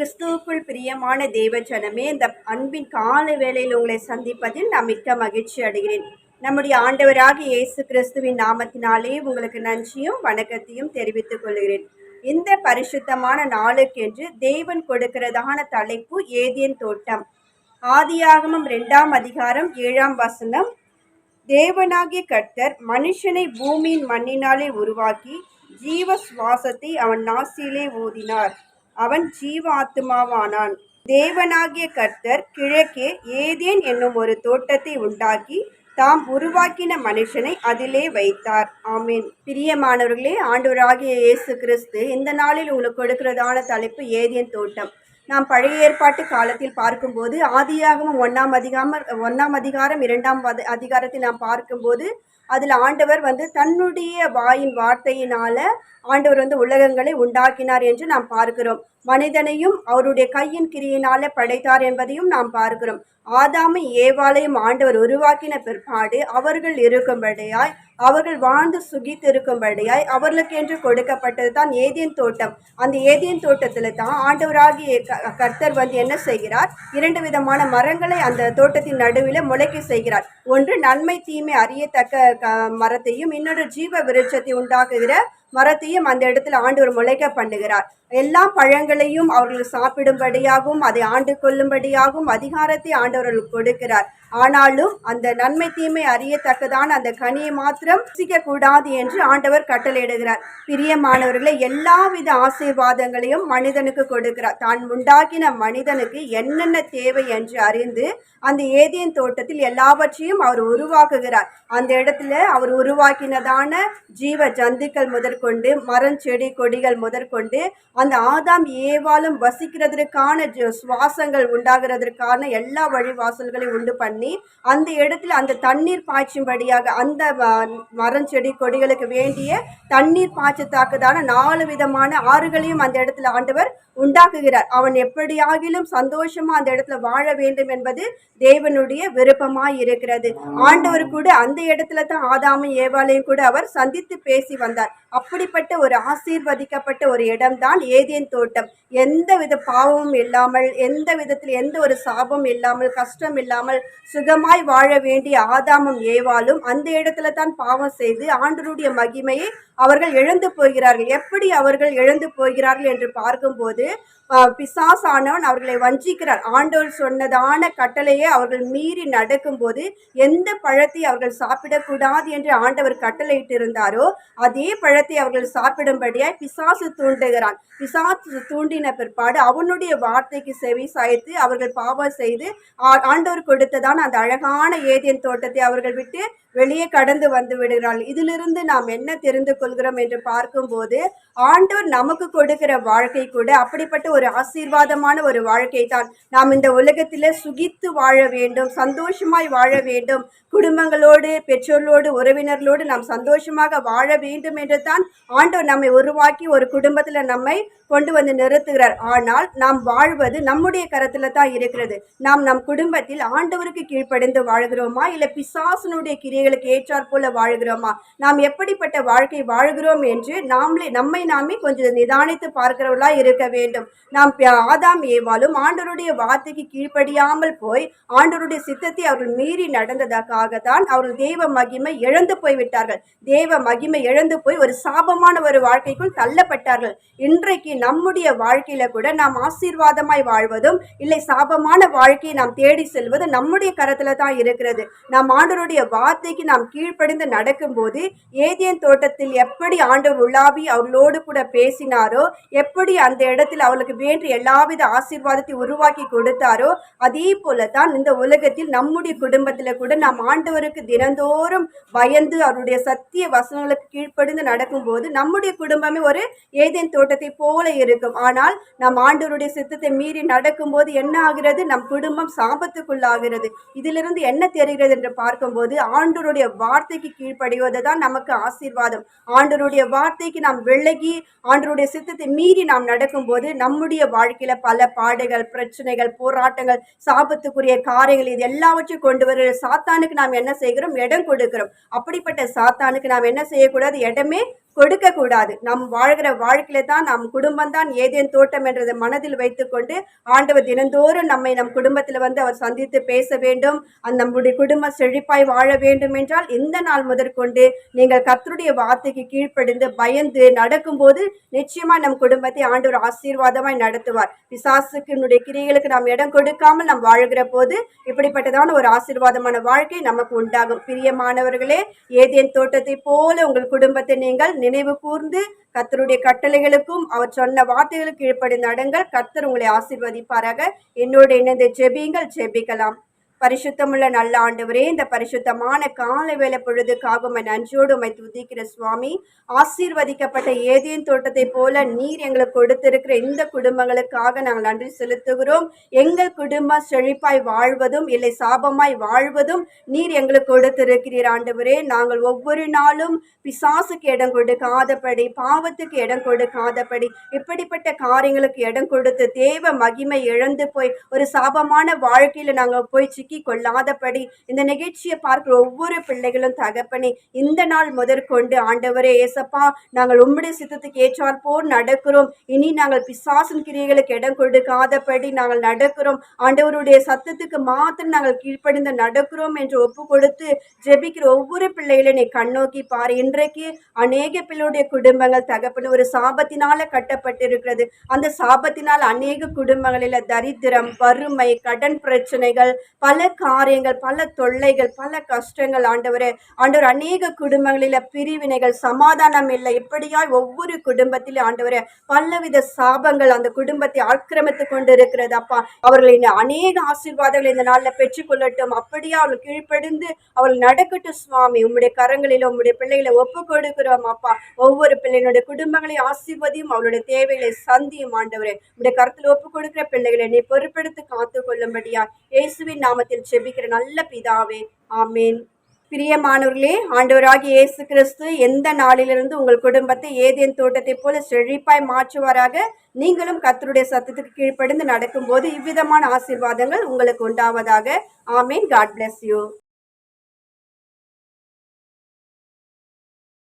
கிறிஸ்துவுக்குள் பிரியமான தேவஜனமே இந்த அன்பின் காலை வேளையில் உங்களை சந்திப்பதில் நான் மிக்க மகிழ்ச்சி அடைகிறேன். நம்முடைய ஆண்டவராக இயேசு கிறிஸ்துவின் நாமத்தினாலே உங்களுக்கு நன்றியும் வணக்கத்தையும் தெரிவித்துக் கொள்கிறேன். இந்த பரிசுத்தமான நாளுக்கென்று தேவன் கொடுக்கிறதான தலைப்பு ஏதியன் தோட்டம். ஆதியாகமம் ரெண்டாம் அதிகாரம் ஏழாம் வசனம். தேவனாகிய கர்த்தர் மனுஷனை பூமியின் மண்ணினாலே உருவாக்கி ஜீவ சுவாசத்தை அவன் நாசியிலே ஊதினார். அவன் ஜீவாத்மாவானான். தேவனாகிய கர்த்தர் கிழக்கே ஏதேன் என்னும் ஒரு தோட்டத்தை உண்டாக்கி தாம் உருவாக்கின மனுஷனை அதிலே வைத்தார். ஆமீன். பிரியமானவர்களே ஆண்டவராகிய இயேசு கிறிஸ்து இந்த நாளில் உங்களுக்கு கொடுக்கிறதான தலைப்பு ஏதேன் தோட்டம். நாம் பழைய ஏற்பாட்டு காலத்தில் பார்க்கும்போது ஆதியாகவும் ஒன்றாம் அதிகாரம் ஒன்றாம் அதிகாரம் இரண்டாம் வத- அதிகாரத்தில் நாம் பார்க்கும்போது அதில் ஆண்டவர் வந்து தன்னுடைய வாயின் வார்த்தையினால ஆண்டவர் வந்து உலகங்களை உண்டாக்கினார் என்று நாம் பார்க்கிறோம். மனிதனையும் அவருடைய கையின் கிரியினால படைத்தார் என்பதையும் நாம் பார்க்கிறோம். ஆதாமை ஏவாலயம் ஆண்டவர் உருவாக்கின பிற்பாடு அவர்கள் இருக்கும்படியாய் அவர்கள் வாழ்ந்து சுகித்து இருக்கும்படியாய் அவர்களுக்கு என்று கொடுக்கப்பட்டது தான் ஏதேன் தோட்டம். அந்த ஏதேன் தோட்டத்தில் தான் ஆண்டவராகிய க- கர்த்தர் வந்து என்ன செய்கிறார்? இரண்டு விதமான மரங்களை அந்த தோட்டத்தின் நடுவில் முளைக்க செய்கிறார். ஒன்று நன்மை தீமை அறியத்தக்க க- மரத்தையும் இன்னொரு ஜீவ விருட்சத்தை உண்டாக்குகிற மரத்தையும் அந்த இடத்துல ஆண்டவர் முளைக்க பண்ணுகிறார். எல்லா பழங்களையும் அவர்கள் சாப்பிடும்படியாகவும் அதை ஆண்டு கொள்ளும்படியாகவும் அதிகாரத்தை ஆண்டவர்களுக்கு கொடுக்கிறார். ஆனாலும் அந்த நன்மை தீமை அறியத்தக்கதான அந்த கனியை மாத்திரம் ருசிக்க கூடாது என்று ஆண்டவர் கட்டளையிடுகிறார். பிரியமானவர்களை எல்லாவித ஆசீர்வாதங்களையும் மனிதனுக்கு கொடுக்கிறார். தான் உண்டாக்கின மனிதனுக்கு என்னென்ன தேவை என்று அறிந்து அந்த ஏதேன் தோட்டத்தில் எல்லாவற்றையும் அவர் உருவாக்குகிறார். அந்த இடத்துல அவர் உருவாக்கினதான ஜீவ ஜந்துக்கள் முதற்கொண்டு மரம் செடி கொடிகள் முதற்கொண்டு அந்த ஆதாம் ஏவாலும் வசிக்கிறதற்கான ஜ- சுவாசங்கள் உண்டாகிறதற்கான எல்லா வழிவாசல்களையும் உண்டு பண்ண அந்த இடத்துல அந்த தண்ணீர் பாய்ச்சும்படியாக அந்த மரம் செடி கொடிகளுக்கு வேண்டிய தண்ணீர் பாய்ச்சத்தாக்குதான நாலு விதமான ஆறுகளையும் அந்த இடத்துல ஆண்டவர் உண்டாக்குகிறார். அவன் எப்படியாகிலும் சந்தோஷமா அந்த இடத்துல வாழ வேண்டும் என்பது தேவனுடைய விருப்பமாய் இருக்கிறது. ஆண்டவர் கூட அந்த இடத்துல தான் ஆதாமும் ஏவாலையும் கூட அவர் சந்தித்து பேசி வந்தார். அப்படிப்பட்ட ஒரு ஆசீர்வதிக்கப்பட்ட ஒரு இடம்தான் ஏதேன் தோட்டம். எந்த வித பாவமும் இல்லாமல் எந்த விதத்தில் எந்த ஒரு சாபம் இல்லாமல் கஷ்டம் இல்லாமல் சுகமாய் வாழ வேண்டிய ஆதாமும் ஏவாளும் அந்த இடத்துல தான் பாவம் செய்து ஆண்டருடைய மகிமையை அவர்கள் இழந்து போகிறார்கள். எப்படி அவர்கள் இழந்து போகிறார்கள் என்று பார்க்கும்போது பிசாசானவன் அவர்களை வஞ்சிக்கிறார். ஆண்டவர் சொன்னதான கட்டளையை அவர்கள் மீறி நடக்கும்போது எந்த பழத்தை அவர்கள் சாப்பிடக்கூடாது என்று ஆண்டவர் கட்டளையிட்டிருந்தாரோ அதே பழத்தை அவர்கள் சாப்பிடும்படியாய் பிசாசு தூண்டுகிறான். பிசாசு தூண்டின பிற்பாடு அவனுடைய வார்த்தைக்கு செவி சாய்த்து அவர்கள் பாவம் செய்து ஆ- ஆண்டவர் கொடுத்ததான அந்த அழகான ஏதேன் தோட்டத்தை அவர்கள் விட்டு வெளியே கடந்து வந்து விடுகிறாள். இதிலிருந்து நாம் என்ன தெரிந்து கொள்கிறோம் என்று பார்க்கும்போது ஆண்டவர் நமக்கு கொடுக்கிற வாழ்க்கை கூட அப்படிப்பட்ட ஒரு ஆசீர்வாதமான ஒரு வாழ்க்கை தான். நாம் இந்த உலகத்தில் சுகித்து வாழ வேண்டும் சந்தோஷமாய் வாழ வேண்டும். குடும்பங்களோடு பெற்றோர்களோடு உறவினர்களோடு நாம் சந்தோஷமாக வாழ வேண்டும் என்று தான் ஆண்டவர் நம்மை உருவாக்கி ஒரு குடும்பத்தில் நம்மை கொண்டு வந்து நிறுத்துகிறார். ஆனால் நாம் வாழ்வது நம்முடைய கரத்தில் தான் இருக்கிறது. நாம் நம் குடும்பத்தில் ஆண்டவருக்கு கீழ்ப்படைந்து வாழ்கிறோமா? இல்லை பிசாசனுடைய கிரியைகளுக்கு ஏற்றாற் போல வாழ்கிறோமா? நாம் எப்படிப்பட்ட வாழ்க்கை வாழ்கிறோம் என்று நாமளே நம்மை நாமே கொஞ்சம் நிதானித்து பார்க்கிறவர்களா இருக்க வேண்டும். நாம் ஆதாம் ஏவாலும் ஆண்டவருடைய வார்த்தைக்கு கீழ்ப்படியாமல் போய் ஆண்டவருடைய சித்தத்தை அவர்கள் மீறி நடந்ததற்காக தான் அவர்கள் தேவ மகிமை இழந்து போய்விட்டார்கள். தேவ மகிமை இழந்து போய் ஒரு சாபமான ஒரு வாழ்க்கைக்குள் தள்ளப்பட்டார்கள். இன்றைக்கு நம்முடைய வாழ்க்கையில கூட நாம் ஆசீர்வாதமாய் வாழ்வதும் இல்லை சாபமான வாழ்க்கையை நாம் தேடி செல்வது நம்முடைய கரத்துல தான் இருக்கிறது. நாம் ஆண்டவருடைய வார்த்தைக்கு நாம் கீழ்ப்படிந்து நடக்கும்போது ஏதேன் தோட்டத்தில் எப்படி ஆண்டவர் உலாவி அவர்களோடு கூட பேசினாரோ எப்படி அந்த இடத்தில் அவளுக்கு வேண்டிய எல்லாவித ஆசீர்வாதத்தை உருவாக்கி கொடுத்தாரோ அதே போல தான் இந்த உலகத்தில் நம்முடைய குடும்பத்தில் கூட நாம் ஆண்டவருக்கு தினந்தோறும் பயந்து அவருடைய சத்திய வசனங்களுக்கு கீழ்ப்படிந்து நடக்கும்போது நம்முடைய குடும்பமே ஒரு ஏதேன் தோட்டத்தை போல இருக்கும். ஆனால் நம் ஆண்டவருடைய சித்தத்தை மீறி நடக்கும்போது என்ன ஆகிறது? நம் குடும்பம் சாபத்துக்குள்ளாகிறது. இதிலிருந்து என்ன தெரிகிறது என்று பார்க்கும்போது ஆண்டோருடைய வார்த்தைக்கு கீழ்ப்படிவது தான் நமக்கு ஆசீர்வாதம். ஆண்டோருடைய வார்த்தைக்கு நாம் விலகி ஆண்டோருடைய சித்தத்தை மீறி நாம் நடக்கும்போது நம்முடைய வாழ்க்கையில பல பாடுகள் பிரச்சனைகள் போராட்டங்கள் சாபத்துக்குரிய காரியங்கள் இது எல்லாவற்றையும் கொண்டு வருகிற சாத்தானுக்கு நாம் என்ன செய்கிறோம்? இடம் கொடுக்கிறோம். அப்படிப்பட்ட சாத்தானுக்கு நாம் என்ன செய்யக்கூடாது? இடமே கொடுக்க கூடாது நம் வாழ்கிற வாழ்க்கையில தான் நம் குடும்பம் தான் ஏதேன் தோட்டம் என்றதை மனதில் வைத்துக்கொண்டு ஆண்டவர் தினந்தோறும் நம்மை நம் குடும்பத்தில் வந்து அவர் சந்தித்து பேச வேண்டும். அந்த நம்முடைய குடும்பம் செழிப்பாய் வாழ வேண்டும் என்றால் இந்த நாள் முதற்கொண்டு நீங்கள் கத்தருடைய வார்த்தைக்கு கீழ்ப்படிந்து பயந்து நடக்கும்போது நிச்சயமா நம் குடும்பத்தை ஆண்டவர் ஆசீர்வாதமாய் நடத்துவார். பிசாசுக்கினுடைய கிரிகளுக்கு நாம் இடம் கொடுக்காமல் நாம் வாழ்கிற போது இப்படிப்பட்டதான ஒரு ஆசீர்வாதமான வாழ்க்கை நமக்கு உண்டாகும். பிரியமானவர்களே ஏதேன் தோட்டத்தை போல உங்கள் குடும்பத்தை நீங்கள் நினைவு கூர்ந்து கர்த்தருடைய கட்டளைகளுக்கும் அவர் சொன்ன வார்த்தைகளுக்கு கீழ்ப்படி நடங்கள் கர்த்தர் உங்களை ஆசீர்வதிப்பாராக. என்னோடு இணைந்து ஜெபியுங்கள் ஜெபிக்கலாம். பரிசுத்தமுள்ள நல்ல ஆண்டவரே இந்த பரிசுத்தமான கால வேலை பொழுதுக்காக உம்மை நன்றியோடு உமை துதிக்கிற சுவாமி ஆசீர்வதிக்கப்பட்ட ஏதேன் தோட்டத்தை போல நீர் எங்களுக்கு கொடுத்திருக்கிற இந்த குடும்பங்களுக்காக நாங்கள் நன்றி செலுத்துகிறோம். எங்கள் குடும்பம் செழிப்பாய் வாழ்வதும் இல்லை சாபமாய் வாழ்வதும் நீர் எங்களுக்கு கொடுத்திருக்கிறீர் ஆண்டவரே. நாங்கள் ஒவ்வொரு நாளும் பிசாசுக்கு இடம் கொடுக்காதபடி பாவத்துக்கு இடம் கொடுக்காதபடி இப்படிப்பட்ட காரியங்களுக்கு இடம் கொடுத்து தேவ மகிமை இழந்து போய் ஒரு சாபமான வாழ்க்கையில் நாங்கள் போய் சிக்கி கொள்ளாதபடி இந்த நிகழ்ச்சியை பார்க்கிற ஒவ்வொரு பிள்ளைகளும் தகப்பனே இந்த நாள் முதற்கொண்டு ஆண்டவரே ஏசப்பா நாங்கள் உம்முடைய சித்தத்துக்கு ஏற்றாற் போர் நடக்கிறோம். இனி நாங்கள் பிசாசின் கிரியைகளுக்கு இடம் கொடுக்காதபடி நாங்கள் நடக்கிறோம். ஆண்டவருடைய சத்தத்துக்கு மாத்திரம் நாங்கள் கீழ்ப்படிந்து நடக்கிறோம் என்று ஒப்பு கொடுத்து ஜெபிக்கிற ஒவ்வொரு பிள்ளைகளை நீ கண்ணோக்கி பாரு. இன்றைக்கு அநேக பிள்ளையுடைய குடும்பங்கள் தகப்பன ஒரு சாபத்தினால கட்டப்பட்டிருக்கிறது. அந்த சாபத்தினால் அநேக குடும்பங்களில் தரித்திரம் வறுமை கடன் பிரச்சனைகள் பல பல காரியங்கள் பல தொல்லைகள் பல கஷ்டங்கள் ஆண்டவர். ஆண்டவர் அநேக குடும்பங்களில் பிரிவினைகள் சமாதானம் இல்லை. இப்படியாய் ஒவ்வொரு குடும்பத்திலும் ஆண்டவர் பலவித சாபங்கள் அந்த குடும்பத்தை ஆக்கிரமித்து கொண்டு இருக்கிறது அப்பா அவர்களின் அநேக ஆசீர்வாதங்களை இந்த நாளில் பெற்றுக்கொள்ளட்டும். அப்படியே அவர்கள் கீழ்ப்படிந்து அவர்கள் நடக்கட்டும் சுவாமி. உம்முடைய கரங்களில் உம்முடைய பிள்ளைகளை ஒப்பு கொடுக்கிறோம் அப்பா. ஒவ்வொரு பிள்ளையினுடைய குடும்பங்களை ஆசீர்வதியும் அவளுடைய தேவைகளை சந்தியும் ஆண்டவரே. உம்முடைய கருத்தில் ஒப்பு கொடுக்கிற பிள்ளைகளை நீ பொறுப்பெடுத்து காத்து கொள்ளும்படியா இயேசுவின் நாமத்தில் செபிக்கிற நல்ல பிதாவே ஆமேன். பிரியமானவர்களே ஆண்டவராகி இயேசு கிறிஸ்து எந்த நாளிலிருந்து உங்கள் குடும்பத்தை ஏதேன் தோட்டத்தைப் போல செழிப்பாய் மாற்றுவாராக நீங்களும் கர்த்தருடைய சத்தத்துக்கு கீழ்ப்படிந்து நடக்கும்போது இவ்விதமான ஆசீர்வாதங்கள் உங்களுக்கு உண்டாவதாக. ஆமேன். God bless you.